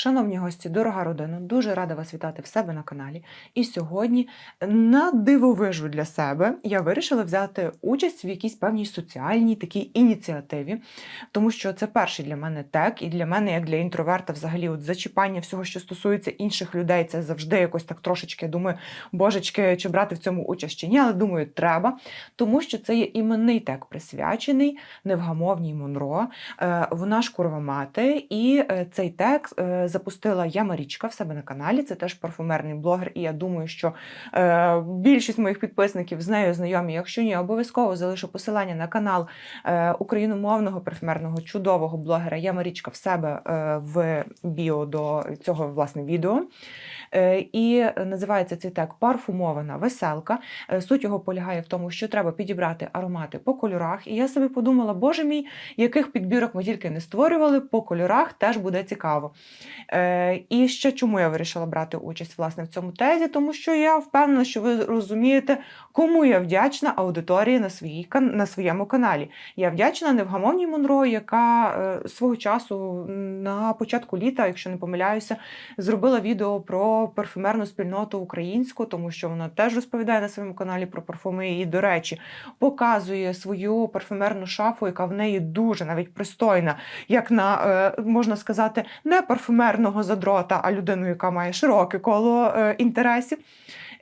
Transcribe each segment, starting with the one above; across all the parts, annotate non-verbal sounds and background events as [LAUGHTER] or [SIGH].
Шановні гості, дорога родина, дуже рада вас вітати в себе на каналі. І сьогодні на дивовижу для себе я вирішила взяти участь в якійсь певній соціальній такій ініціативі, тому що це перший для мене тек, і для мене, як для інтроверта, взагалі, от зачіпання всього, що стосується інших людей, це завжди якось так трошечки думаю, божечки, чи брати в цьому участь чи ні, але думаю, треба, тому що це є іменний тек, присвячений невгамовній Монро. Е, Вона ж курва мати, і е, цей тек е, запустила я Марічка в себе на каналі. Це теж парфумерний блогер, і я думаю, що е, більшість моїх підписників з нею знайомі. Якщо ні, обов'язково залишу посилання на канал е, україномовного парфюмерного чудового блогера Я Марічка в себе е, в біо до цього власне відео. Е, І називається цей тек парфумована веселка. Е, Суть його полягає в тому, що треба підібрати аромати по кольорах. І я собі подумала, боже мій, яких підбірок ми тільки не створювали, по кольорах теж буде цікаво. Е, І ще чому я вирішила брати участь власне в цьому тезі? Тому що я впевнена, що ви розумієте, кому я вдячна аудиторії на, своїй, на своєму каналі. Я вдячна Невгамовній Монро, яка свого часу на початку літа, якщо не помиляюся, зробила відео про парфюмерну спільноту українську, тому що вона теж розповідає на своєму каналі про парфуми. І, до речі, показує свою парфюмерну шафу, яка в неї дуже навіть пристойна, як на е, можна сказати, не парфюмерного задрота, а людину, яка має широке коло е, інтересів.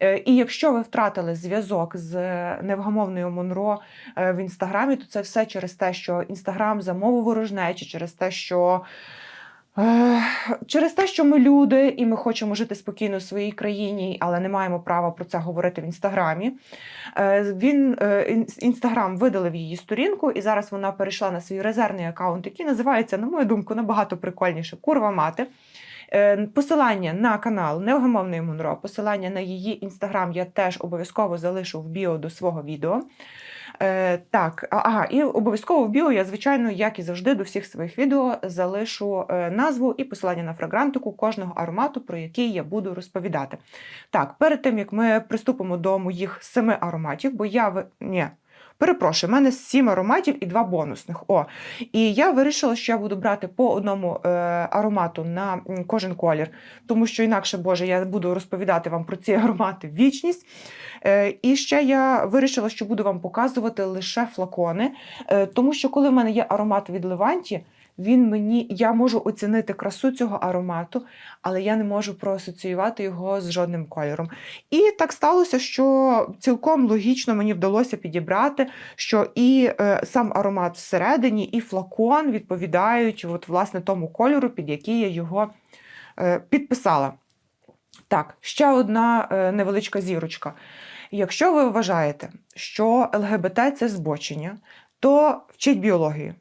Е, І якщо ви втратили зв'язок з невгамовною Монро в інстаграмі, то це все через те, що інстаграм за мову ворожнечі, через те, що. Через те, що ми люди, і ми хочемо жити спокійно в своїй країні, але не маємо права про це говорити в інстаграмі. Е, Він е, інстаграм видалив її сторінку, і зараз вона перейшла на свій резервний аккаунт, який називається, на мою думку, набагато прикольніше Курва мати. Е, Посилання на канал Невгамовної Монро, посилання на її інстаграм я теж обов'язково залишу в біо до свого відео. Е, так, ага, і обов'язково в біо я, звичайно, як і завжди, до всіх своїх відео залишу е, назву і посилання на фрагрантику кожного аромату, про який я буду розповідати. Так, перед тим як ми приступимо до моїх семи ароматів, бо я в... Ні, Перепрошую, в мене сім ароматів і два бонусних. О, і я вирішила, що я буду брати по одному е, аромату на кожен колір, тому що інакше, Боже, я буду розповідати вам про ці [LAUGHS] аромати вічність. Е, і ще я вирішила, що буду вам показувати лише флакони, е, тому що коли в мене є аромат від Леванті, він мені, я можу оцінити красу цього аромату, але я не можу проасоціювати його з жодним кольором. І так сталося, що цілком логічно мені вдалося підібрати, що і е, сам аромат всередині, і флакон відповідають от, власне тому кольору, під який я його е, підписала. Так, ще одна е, невеличка зірочка. Якщо ви вважаєте, що ЛГБТ це збочення, то вчіть біологію.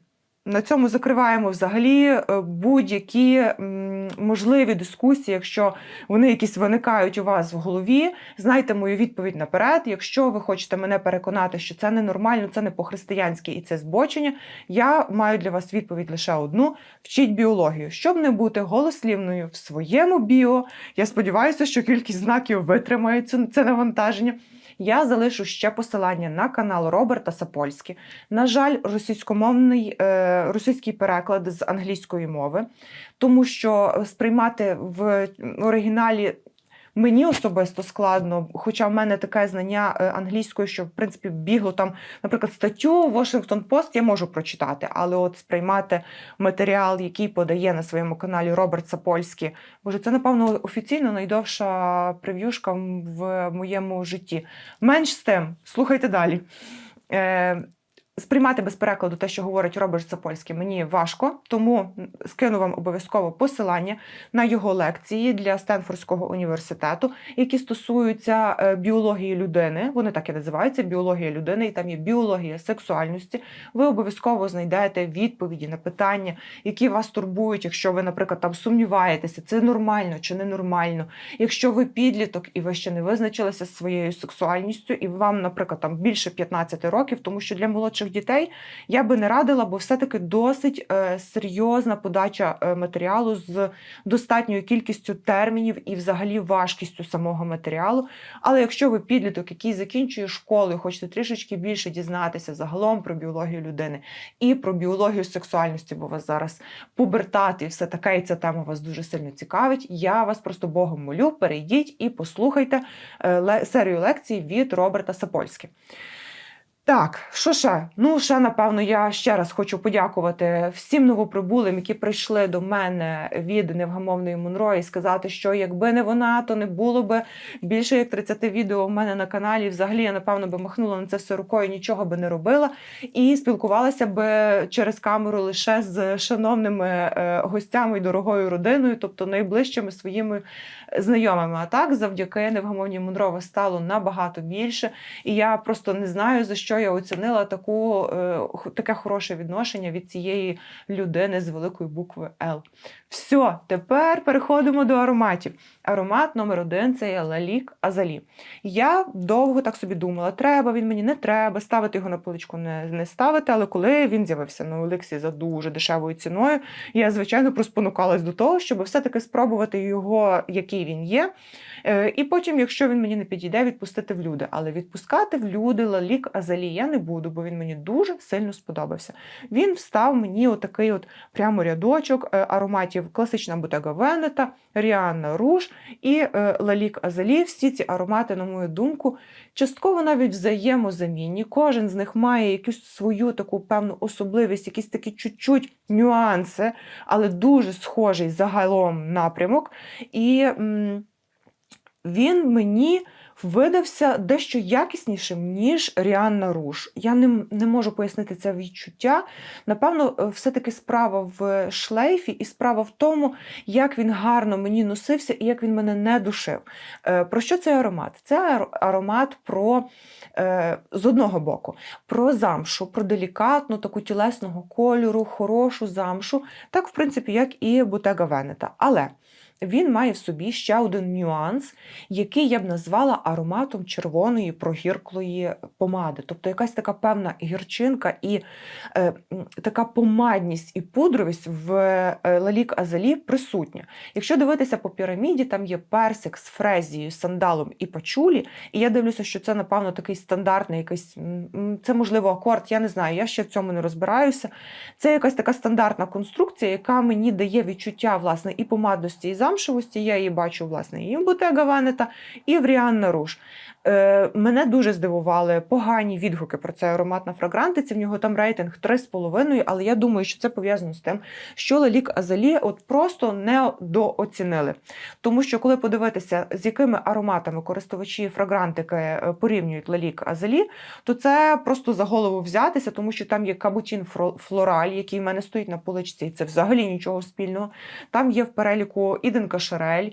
На цьому закриваємо взагалі е, будь-які можливі дискусії, якщо вони якісь виникають у вас в голові. Знайте мою відповідь наперед. Якщо ви хочете мене переконати, що це ненормально, це не по-християнськи і це збочення, я маю для вас відповідь лише одну: вчіть біологію, щоб не бути голослівною в своєму біо. Я сподіваюся, що кількість знаків витримає це, це навантаження. Я залишу ще посилання на канал Роберта Сапольські. На жаль, російськомовний е, російський переклад з англійської мови, тому що сприймати в оригіналі. Мені особисто складно, хоча в мене таке знання е, англійської, що в принципі бігло там, наприклад, статтю Washington Post я можу прочитати, але от сприймати матеріал, який подає на своєму каналі Роберт Сапольський, боже, це напевно офіційно найдовша прев'юшка в моєму житті. Менш з тим, слухайте далі. Е, Сприймати без перекладу те, що говорить Роберт Сапольський, мені важко, тому скину вам обов'язково посилання на його лекції для Стенфордського університету, які стосуються е, біології людини. Вони так і називаються біологія людини, і там є біологія сексуальності. Ви обов'язково знайдете відповіді на питання, які вас турбують, якщо ви, наприклад, там сумніваєтеся, це нормально чи ненормально. Якщо ви підліток і ви ще не визначилися зі своєю сексуальністю, і вам, наприклад, там більше 15 років, тому що для молодших ваших дітей я би не радила, бо все-таки досить е, серйозна подача е, матеріалу з достатньою кількістю термінів і взагалі важкістю самого матеріалу. Але якщо ви підліток, який закінчує школу, і хочете трішечки більше дізнатися загалом про біологію людини і про біологію сексуальності, бо вас зараз пубертат і все таке, і ця тема вас дуже сильно цікавить. Я вас просто Богом молю, перейдіть і послухайте е, серію лекцій від Роберта Сапольськи. Так, що ще? Ну, ще, напевно, я ще раз хочу подякувати всім новоприбулим, які прийшли до мене від невгамовної Монро і сказати, що якби не вона, то не було би більше як 30 відео у мене на каналі. Взагалі, я, напевно, би махнула на це все рукою, нічого би не робила. І спілкувалася би через камеру лише з шановними е, гостями і дорогою родиною, тобто найближчими своїми знайомими. А так, завдяки невгамовній Монро стало набагато більше. І я просто не знаю, за що я оцінила таку, е, таке хороше відношення від цієї людини з великої букви Л. Все, тепер переходимо до ароматів. Аромат номер один це є Лалік Азалі. Я довго так собі думала, треба він мені не треба, ставити його на поличку не, не ставити. Але коли він з'явився на Олексі за дуже дешевою ціною, я звичайно проспонукалась до того, щоб все-таки спробувати його, який він є. Е, І потім, якщо він мені не підійде, відпустити в люди. Але відпускати в люди Лалік Азалі я не буду, бо він мені дуже сильно сподобався. Він встав мені отакий от прямо рядочок е, ароматів класична Bottega Veneta, Ріанна Руж і е, Лалік Азалі. Всі ці аромати, на мою думку, частково навіть взаємозамінні. Кожен з них має якусь свою таку певну особливість, якісь такі чуть-чуть нюанси, але дуже схожий загалом напрямок. І м, він мені видався дещо якіснішим, ніж Ріанна Руш. Я не, не можу пояснити це відчуття. Напевно, е, все-таки справа в шлейфі, і справа в тому, як він гарно мені носився і як він мене не душив. Е, Про що цей аромат? Це аромат про е, з одного боку, про замшу, про делікатну, таку тілесного кольору, хорошу замшу, так, в принципі, як і Bottega Veneta. Але він має в собі ще один нюанс, який я б назвала ароматом червоної прогірклої помади. Тобто якась така певна гірчинка і е, така помадність і пудровість в е, Лалік Азалі присутня. Якщо дивитися по піраміді, там є персик з фрезією, сандалом і пачулі, і я дивлюся, що це, напевно, такий стандартний якийсь, це можливо акорд, я не знаю, я ще в цьому не розбираюся. Це якась така стандартна конструкція, яка мені дає відчуття власне і помадності, і замшевості. Я її бачу власне і в Bottega Veneta, і в Ріанна Руш. Е, мене дуже здивували погані відгуки про цей аромат на фрагрантиці. В нього там рейтинг 3,5, але я думаю, що це пов'язано з тим, що Лелік Азалі от просто недооцінили. Тому що, коли подивитися, з якими ароматами користувачі фрагрантики е, порівнюють Лелік Азалі, то це просто за голову взятися, тому що там є кабутін флораль, який в мене стоїть на поличці, і це взагалі нічого спільного. Там є в переліку Іден Кашерель.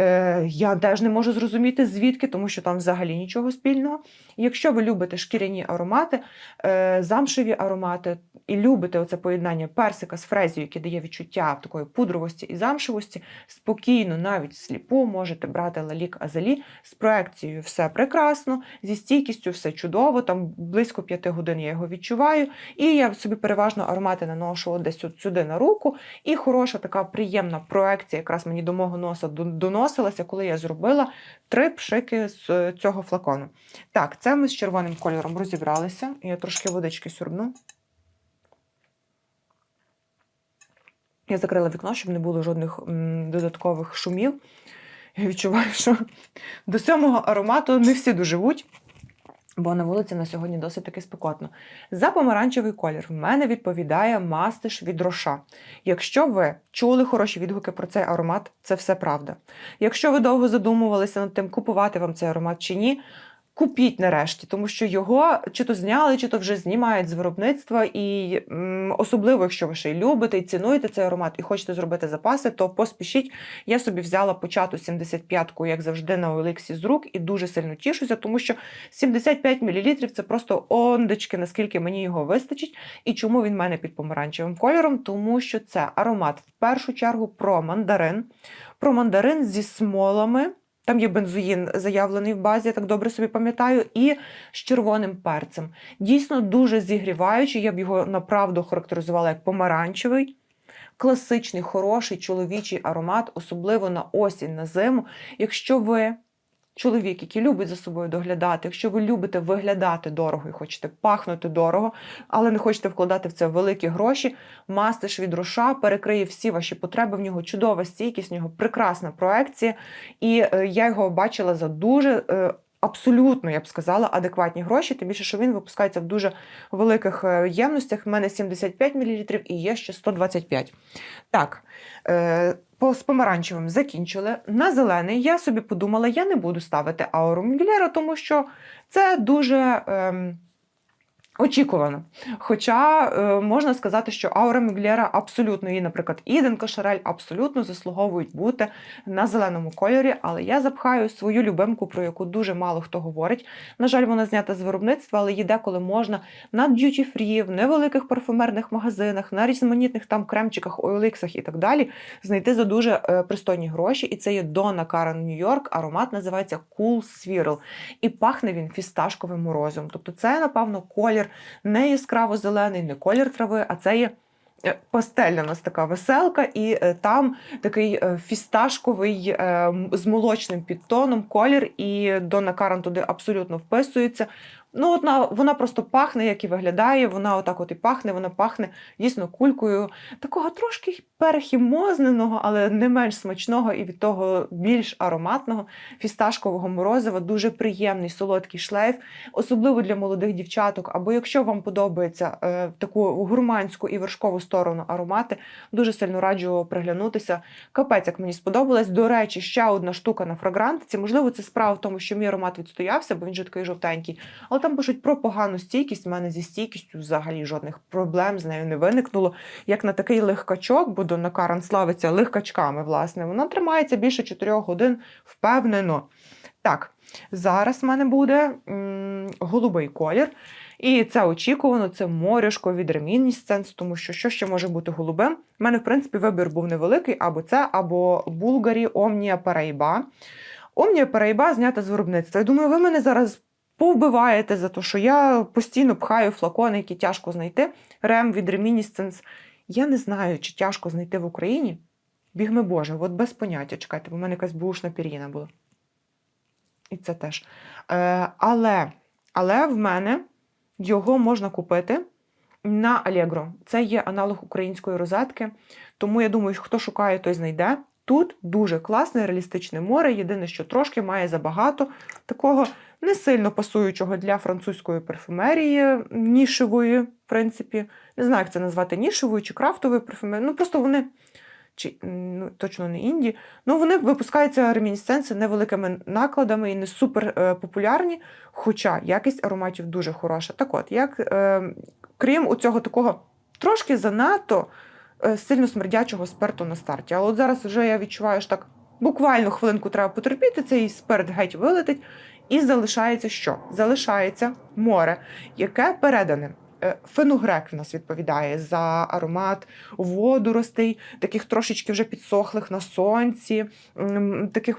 Е, Я теж не можу зрозуміти, звідки, тому що там взагалі нічого спільного. Якщо ви любите шкіряні аромати, е, замшеві аромати і любите оце поєднання персика з фрезією, яке дає відчуття такої пудровості і замшевості, спокійно, навіть сліпу, можете брати Лалік Азалі з проекцією все прекрасно, зі стійкістю все чудово. Там близько п'яти годин я його відчуваю. І я собі переважно аромати наношу десь от сюди на руку. І хороша така приємна проекція, якраз мені до мого носа до- доносилася, коли я зробила три пшики з е, цього флакону. Так, це ми з червоним кольором розібралися. Я трошки водички сюрбну. Я закрила вікно, щоб не було жодних додаткових шумів. Я відчуваю, що до сьомого аромату не всі доживуть, бо на вулиці на сьогодні досить таки спекотно. За помаранчевий колір в мене відповідає мастиш від роша. Якщо ви чули хороші відгуки про цей аромат, це все правда. Якщо ви довго задумувалися над тим, купувати вам цей аромат чи ні, купіть нарешті, тому що його чи то зняли, чи то вже знімають з виробництва. І м, особливо, якщо ви ще й любите і цінуєте цей аромат і хочете зробити запаси, то поспішіть. Я собі взяла почату 75-ку, як завжди, на Олексі з рук, і дуже сильно тішуся, тому що 75 мл це просто ондечки, наскільки мені його вистачить. І чому він в мене під помаранчевим кольором? Тому що це аромат в першу чергу про мандарин, про мандарин зі смолами. Там є бензоїн заявлений в базі, я так добре собі пам'ятаю, і з червоним перцем. Дійсно дуже зігріваючий. Я б його направду характеризувала як помаранчевий. Класичний, хороший чоловічий аромат, особливо на осінь, на зиму. Якщо ви чоловік, який любить за собою доглядати, якщо ви любите виглядати дорого і хочете пахнути дорого, але не хочете вкладати в це великі гроші, мастиш від руша перекриє всі ваші потреби. В нього чудова стійкість, в нього прекрасна проекція. І е, я його бачила за дуже. Абсолютно, я б сказала, адекватні гроші, тим більше, що він випускається в дуже великих е, ємностях. У мене 75 мл і є ще 125. Так, е, з помаранчевим закінчили. На зелений я собі подумала, я не буду ставити ауру Мюглєра, тому що це дуже. ем, Очікувано. Хоча е, можна сказати, що аура Мюглєра абсолютно і, наприклад, Іден Кошарель абсолютно заслуговують бути на зеленому кольорі, але я запхаю свою любимку, про яку дуже мало хто говорить. На жаль, вона знята з виробництва, але її деколи можна на duty free, в невеликих парфумерних магазинах, на різноманітних там кремчиках, OLX і так далі знайти за дуже е, пристойні гроші. І це є Karan New York. Аромат називається Cool Swirl. І пахне він фісташковим морозом. Тобто, це, напевно, колір не яскраво зелений, не колір трави, а це є. е, Пастельна у нас така веселка, і е, там такий е, фісташковий з молочним підтоном колір, і Дона Каран туди абсолютно вписується. Ну, от вона, просто пахне, як і виглядає. Вона отак от і пахне, вона пахне дійсно кулькою такого трошки перехімозненого, але не менш смачного і від того більш ароматного фісташкового морозива. Дуже приємний солодкий шлейф, особливо для молодих дівчаток. Або якщо вам подобається е, таку гурманську і вершкову сторону аромати, дуже сильно раджу приглянутися. Капець, як мені сподобалось. До речі, ще одна штука на фрагрантиці. Можливо, це справа в тому, що мій аромат відстоявся, бо він же такий жовтенький. Там пишуть про погану стійкість. У мене зі стійкістю взагалі жодних проблем з нею не виникнуло. Як на такий легкачок, бо Донна Каран славиться легкачками, власне, вона тримається більше 4 годин впевнено. Так, зараз в мене буде м, голубий колір. І це очікувано, це моряшко від Reminiscence, тому що що ще може бути голубим? У мене, в принципі, вибір був невеликий, або це, або Булгарі Omnia Paraiba. Omnia Paraiba знята з виробництва. Я думаю, ви мене зараз повбиваєте за те, що я постійно пхаю флакони, які тяжко знайти. Рем від Reminiscence. Я не знаю, чи тяжко знайти в Україні. Бігми Боже, от без поняття. Чекайте, бо в мене якась бушна пір'їна була. І це теж. Е, але, але в мене його можна купити на Allegro. Це є аналог української розетки. Тому я думаю, хто шукає, той знайде. Тут дуже класне, реалістичне море. Єдине, що трошки має забагато такого не сильно пасуючого для французької парфюмерії, нішевої, в принципі. Не знаю, як це назвати нішевою чи крафтовою парфюмерією. Ну, просто вони. Чи ну, точно не інді. Ну, вони випускаються ремінісценси невеликими накладами і не супер е, популярні, хоча якість ароматів дуже хороша. Так от, як, е, крім у цього такого трошки занадто сильно смердячого спирту на старті. Але от зараз вже я відчуваю, що так буквально хвилинку треба потерпіти, цей спирт геть вилетить. І залишається що? Залишається море, яке передане. Е, Фенугрек в нас відповідає за аромат водоростей, таких трошечки вже підсохлих на сонці, таких,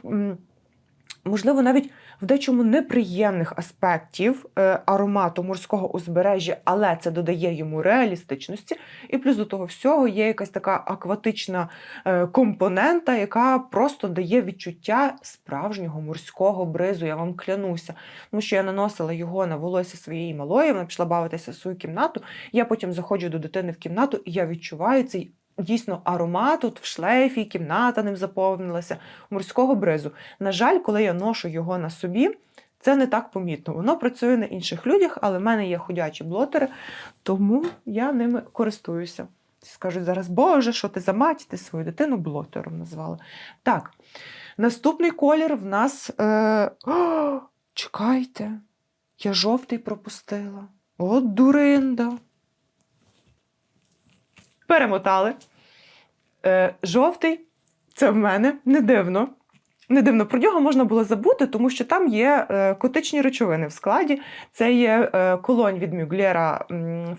можливо, навіть в дечому неприємних аспектів е, аромату морського узбережжя, але це додає йому реалістичності. І плюс до того всього є якась така акватична е, компонента, яка просто дає відчуття справжнього морського бризу. Я вам клянуся. Тому що я наносила його на волосся своєї малої, вона пішла бавитися в свою кімнату. Я потім заходжу до дитини в кімнату, і я відчуваю цей. Дійсно, аромат тут в шлейфі, кімната ним заповнилася, морського бризу. На жаль, коли я ношу його на собі, це не так помітно. Воно працює на інших людях, але в мене є ходячі блотери, тому я ними користуюся. Скажуть зараз, Боже, що ти за мать, ти свою дитину блотером назвала. Так, наступний колір в нас. Е... О, чекайте, я жовтий пропустила. От дуринда. Перемотали. Е, жовтий це в мене не дивно. Не дивно, про нього можна було забути, тому що там є е, котичні речовини в складі. Це є е, колонь від Мюглєра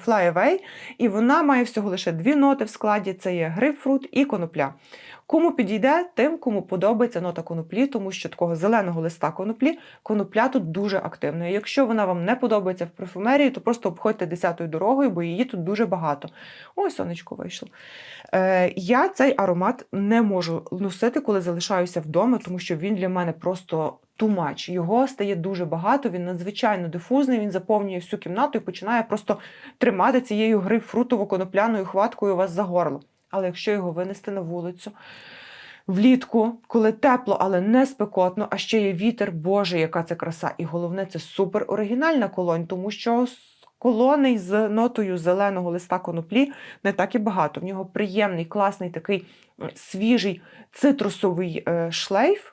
Fly Away, і вона має всього лише дві ноти в складі: це є грейпфрут і конопля. Кому підійде, тим, кому подобається нота коноплі, тому що такого зеленого листа коноплі конопля тут дуже активна. І Якщо вона вам не подобається в парфумерії, то просто обходьте десятою дорогою, бо її тут дуже багато. Ой, сонечко вийшло. Е, я цей аромат не можу носити, коли залишаюся вдома, тому що він для мене просто much. Його стає дуже багато, він надзвичайно дифузний, він заповнює всю кімнату і починає просто тримати цією грейпфрутово-конопляною хваткою вас за горло. Але якщо його винести на вулицю, влітку, коли тепло, але не спекотно, а ще є вітер, Боже, яка це краса! І головне, це супер оригінальна колонь, тому що колони з нотою зеленого листа коноплі не так і багато. В нього приємний, класний такий свіжий цитрусовий е, шлейф.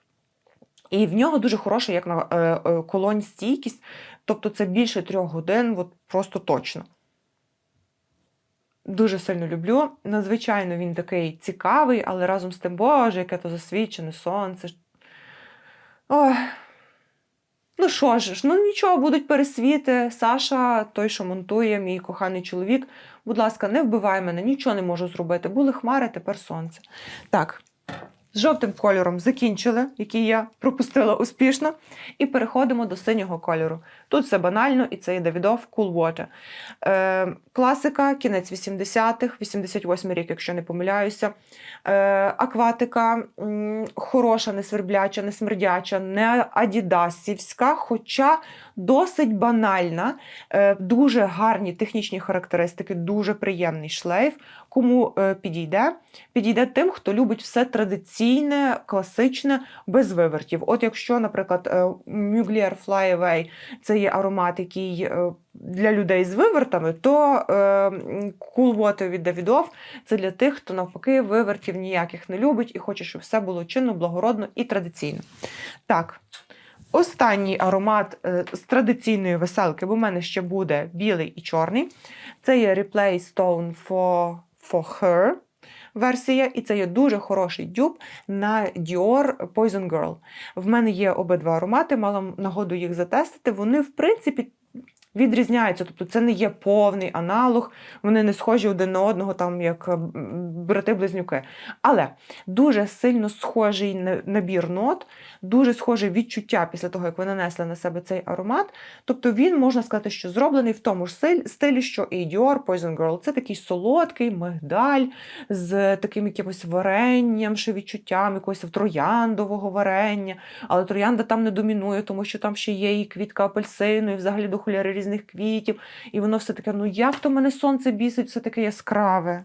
І в нього дуже хороша, як на е, е, колонь стійкість, тобто це більше трьох годин, от просто точно. Дуже сильно люблю. Надзвичайно він такий цікавий, але разом з тим, боже, яке то засвічене сонце. Ой. Ну що ж, ну нічого, будуть пересвіти. Саша, той, що монтує, мій коханий чоловік. Будь ласка, не вбивай мене, нічого не можу зробити. Були хмари, тепер сонце. Так, з жовтим кольором закінчили, який я пропустила успішно. І переходимо до синього кольору. Тут все банально, і це є Давідов Cool Water. Е, класика, кінець 80-х, 88 рік, якщо не помиляюся. Е, акватика хороша, не свербляча, не смердяча, не адідасівська, хоча досить банальна, е, дуже гарні технічні характеристики, дуже приємний шлейф. Кому е, підійде, підійде тим, хто любить все традиційне, класичне, без вивертів. От якщо, наприклад, е, Mugler Fly Away – це є аромат, який для людей з вивертами, то Cool Water від Давідов це для тих, хто навпаки вивертів ніяких не любить і хоче, щоб все було чинно, благородно і традиційно. Так. Останній аромат е, з традиційної веселки, бо в мене ще буде білий і чорний. Це є Replay Stone for, for Her версія, і це є дуже хороший дюб на Dior Poison Girl. В мене є обидва аромати, мала нагоду їх затестити. Вони, в принципі, відрізняються. Тобто це не є повний аналог, вони не схожі один на одного, там як брати-близнюки. Але дуже сильно схожий на- набір нот, дуже схоже відчуття після того, як ви нанесли на себе цей аромат. Тобто він, можна сказати, що зроблений в тому ж стилі, що і Dior Poison Girl. Це такий солодкий мигдаль з таким якимось варенням, ще відчуттям якогось трояндового варення. Але троянда там не домінує, тому що там ще є і квітка апельсину, і взагалі до дохуляри різних квітів. І воно все таке, ну як то мене сонце бісить, все таке яскраве.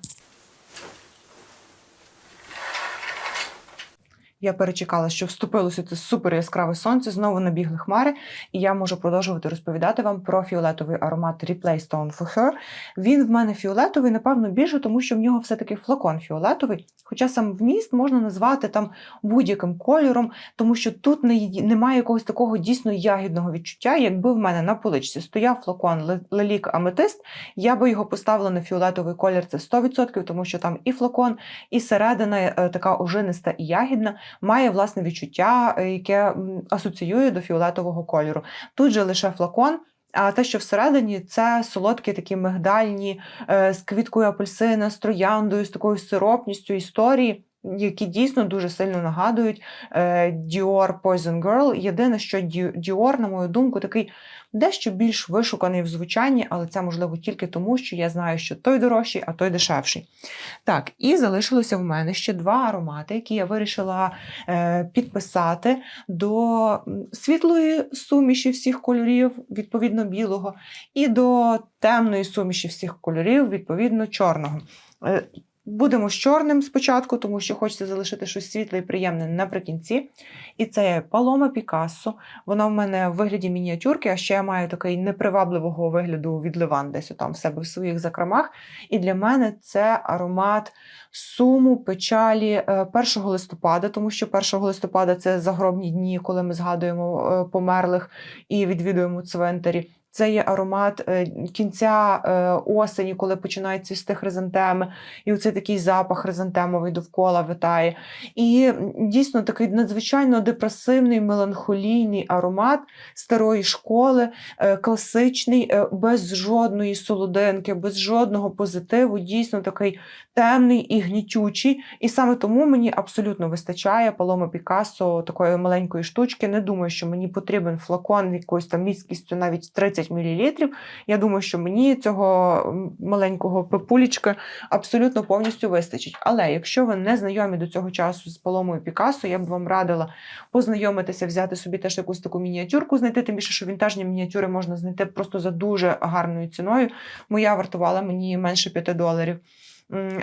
Я перечекала, що вступилося це супер яскраве сонце, знову набігли хмари, і я можу продовжувати розповідати вам про фіолетовий аромат Replay Stone for Her. Він в мене фіолетовий, напевно, більше, тому що в нього все-таки флакон фіолетовий. Хоча сам вміст можна назвати там будь-яким кольором, тому що тут не, немає якогось такого дійсно ягідного відчуття. Якби в мене на поличці стояв флакон Ле- Лелік Аметист, я би його поставила на фіолетовий колір. Це 100%, тому що там і флакон, і середина е, така ожиниста і ягідна, має власне відчуття, е, яке асоціює до фіолетового кольору. Тут же лише флакон. А те, що всередині, це солодкі такі мигдальні е, з квіткою апельсина, з трояндою, з такою сиропністю історії, які дійсно дуже сильно нагадують е, Dior Poison Girl. Єдине, що Dior, на мою думку, такий дещо більш вишуканий в звучанні, але це можливо тільки тому, що я знаю, що той дорожчий, а той дешевший. Так, і залишилося в мене ще два аромати, які я вирішила е, підписати до світлої суміші всіх кольорів, відповідно білого, і до темної суміші всіх кольорів, відповідно чорного. Е, Будемо з чорним спочатку, тому що хочеться залишити щось світле і приємне наприкінці. І це Палома Пікассо. Вона в мене в вигляді мініатюрки, а ще я маю такий непривабливого вигляду від Ливан десь там в себе в своїх закромах. І для мене це аромат суму, печалі е, 1 листопада, тому що 1 листопада це загробні дні, коли ми згадуємо е, померлих і відвідуємо цвинтарі. Це є аромат е, кінця е, осені, коли починають цвісти хризантеми, і оцей такий запах хризантемовий довкола витає. І дійсно такий надзвичайно депресивний, меланхолійний аромат старої школи, е, класичний, без жодної солодинки, без жодного позитиву. Дійсно такий темний і гнітючий. І саме тому мені абсолютно вистачає Палома Пікассо такої маленької штучки. Не думаю, що мені потрібен флакон якоюсь там міськістю навіть 30 мл. Я думаю, що мені цього маленького пепулічка абсолютно повністю вистачить. Але якщо ви не знайомі до цього часу з Паломою Пікасо, я б вам радила познайомитися, взяти собі теж якусь таку мініатюрку, знайти, тим більше, що вінтажні мініатюри можна знайти просто за дуже гарною ціною. Моя вартувала мені менше 5 доларів.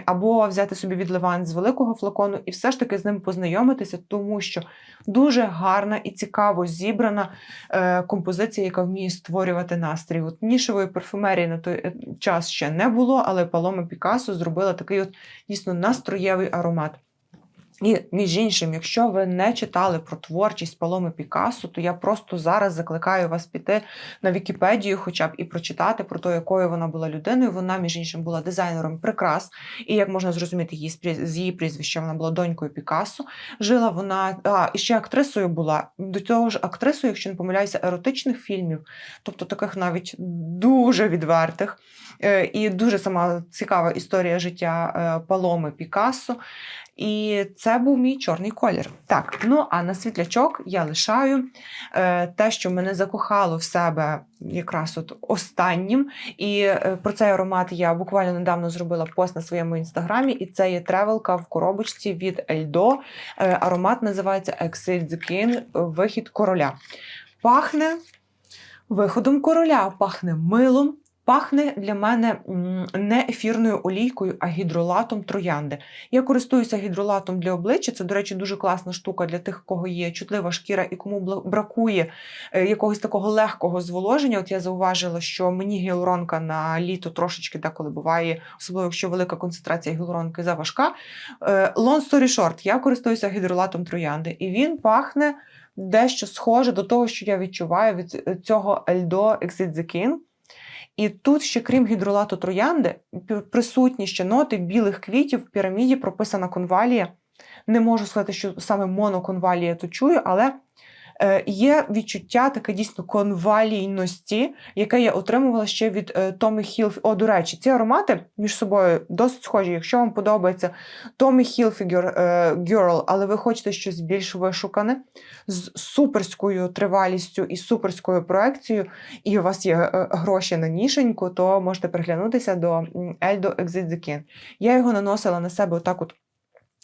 Або взяти собі відливан з великого флакону і все ж таки з ним познайомитися, тому що дуже гарна і цікаво зібрана е, композиція, яка вміє створювати настрій. От нішевої парфумерії на той е, час ще не було, але Палома Пікасо зробила такий от дійсно настроєвий аромат. І між іншим, якщо ви не читали про творчість Паломи Пікассо, то я просто зараз закликаю вас піти на Вікіпедію, хоча б і прочитати про те, якою вона була людиною. Вона, між іншим, була дизайнером прикрас, і як можна зрозуміти її з її прізвища, вона була донькою Пікассо. Жила вона а, і ще актрисою була. До цього ж актрисою, якщо не помиляюся, еротичних фільмів, тобто таких навіть дуже відвертих. Е, І дуже сама цікава історія життя е, Паломи Пікассо. І це був мій чорний колір. Так, ну а на світлячок я лишаю е, те, що мене закохало в себе якраз от останнім. І е, про цей аромат я буквально недавно зробила пост на своєму інстаграмі, і це є тревелка в коробочці від Ельдо. Е, аромат називається Exit вихід короля. Пахне виходом короля, пахне милом. Пахне для мене не ефірною олійкою, а гідролатом троянди. Я користуюся гідролатом для обличчя. Це, до речі, дуже класна штука для тих, кого є чутлива шкіра і кому бракує е, якогось такого легкого зволоження. От я зауважила, що мені гіалуронка на літо трошечки деколи буває, особливо якщо велика концентрація гіалуронки заважка. Е, Long story short, я користуюся гідролатом троянди, і він пахне дещо схоже до того, що я відчуваю від е, цього Eldo Exit the King. І тут ще, крім гідролату троянди, присутні ще ноти білих квітів. В піраміді прописана конвалія. Не можу сказати, що саме моноконвалія тут чую, але є відчуття таке дійсно конвалійності, яке я отримувала ще від е, Томі Хілф. О, до речі, ці аромати між собою досить схожі. Якщо вам подобається Томі Хілфігер Girl, але ви хочете щось більш вишукане, з суперською тривалістю і суперською проекцією, і у вас є е, гроші на нішеньку, то можете приглянутися до the King. Я його наносила на себе отак от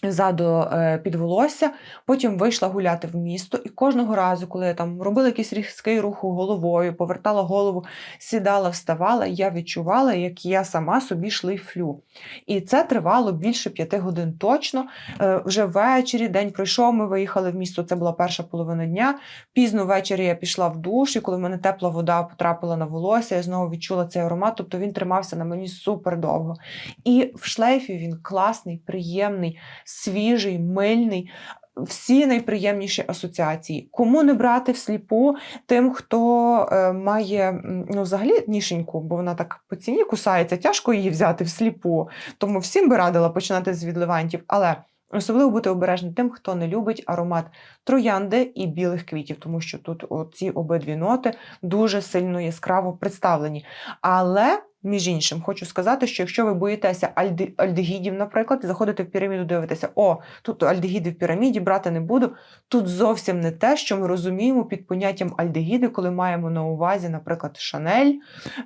ззаду е, під волосся, потім вийшла гуляти в місто, і кожного разу, коли я там робила якийсь різкий рух головою, повертала голову, сідала, вставала, я відчувала, як я сама собі шлейфлю. І це тривало більше п'яти годин точно. Е, Вже ввечері день пройшов, ми виїхали в місто. Це була перша половина дня. Пізно ввечері я пішла в душ, і коли в мене тепла вода потрапила на волосся, я знову відчула цей аромат. Тобто він тримався на мені супер довго. І в шлейфі він класний, приємний, свіжий, мильний. Всі найприємніші асоціації. Кому не брати всліпу, тим, хто е, має ну, взагалі нішеньку, бо вона так по ціні кусається, тяжко її взяти всліпу. Тому всім би радила починати з відливантів. Але особливо бути обережним тим, хто не любить аромат троянди і білих квітів, тому що тут ці обидві ноти дуже сильно яскраво представлені. Але між іншим, хочу сказати, що якщо ви боїтеся альди, альдегідів, наприклад, і заходите в піраміду, дивитеся, о, тут альдегіди в піраміді, брати не буду. Тут зовсім не те, що ми розуміємо під поняттям альдегіди, коли маємо на увазі, наприклад, Шанель,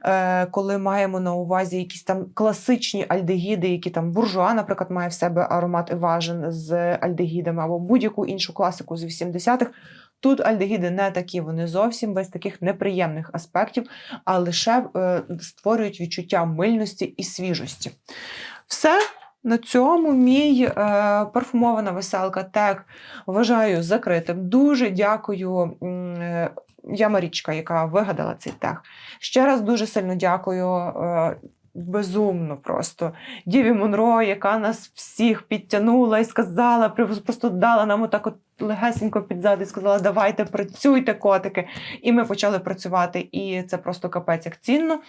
е, коли маємо на увазі якісь там класичні альдегіди, які там буржуа, наприклад, має в себе аромат Еважен з альдегідами, або будь-яку іншу класику з 80-х. Тут альдегіди не такі, вони зовсім без таких неприємних аспектів, а лише е, створюють відчуття мильності і свіжості. Все. На цьому мій е, парфумована веселка тег вважаю закритим. Дуже дякую. е, Я Марічка, яка вигадала цей тег. Ще раз дуже сильно дякую е, безумно просто. Діві Монро, яка нас всіх підтягнула і сказала, просто дала нам отак от легесенько під зад і сказала, давайте працюйте, котики. І ми почали працювати, і це просто капець як цінно.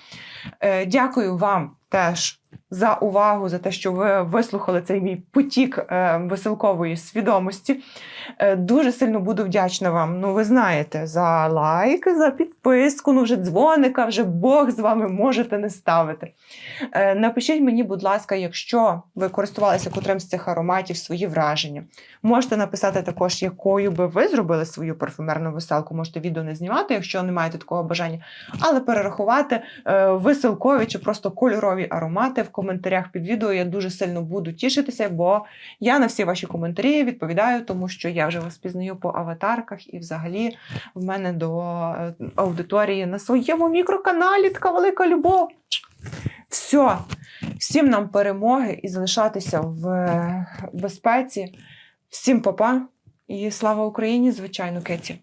Е, Дякую вам теж за увагу, за те, що ви вислухали цей мій потік е, веселкової свідомості. Е, Дуже сильно буду вдячна вам. Ну, ви знаєте, за лайк, за підписку, ну вже дзвоника, вже Бог з вами можете не ставити. Напишіть мені, будь ласка, якщо ви користувалися котрим з цих ароматів, свої враження. Можете написати також, якою би ви зробили свою парфюмерну веселку. Можете відео не знімати, якщо не маєте такого бажання, але перерахувати е, веселкові чи просто кольорові аромати в коментарях під відео. Я дуже сильно буду тішитися, бо я на всі ваші коментарі відповідаю, тому що я вже вас пізнаю по аватарках, і взагалі в мене до е, аудиторії на своєму мікроканалі така велика любов. Все, всім нам перемоги і залишатися в е, безпеці. Всім папа і слава Україні, звичайно, Кеті.